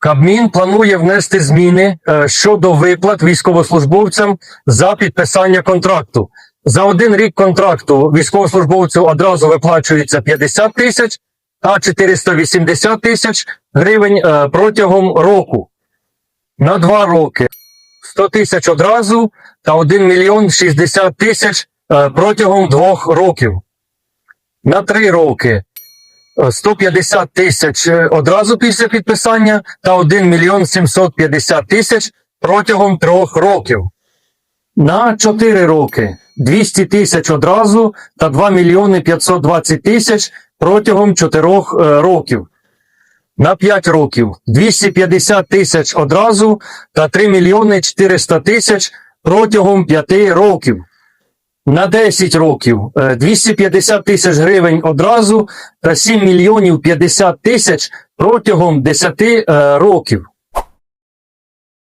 Кабмін планує внести зміни е, щодо виплат військовослужбовцям за підписання контракту. За один рік контракту військовослужбовцю одразу виплачується 50 тисяч, а 480 тисяч гривень е, протягом року. На два роки 100 тисяч одразу та 1 мільйон 60 тисяч е, протягом двох років. На три роки 150 тисяч е, одразу після підписання та 1 мільйон 750 тисяч протягом трьох років. На 4 роки 200 тисяч одразу та 2 мільйони 520 тисяч протягом 4 років. На 5 років 250 тисяч одразу та 3 мільйони 400 тисяч протягом 5 років. На 10 років е, 250 тисяч гривень одразу та 7 мільйонів 50 тисяч протягом 10 е, років.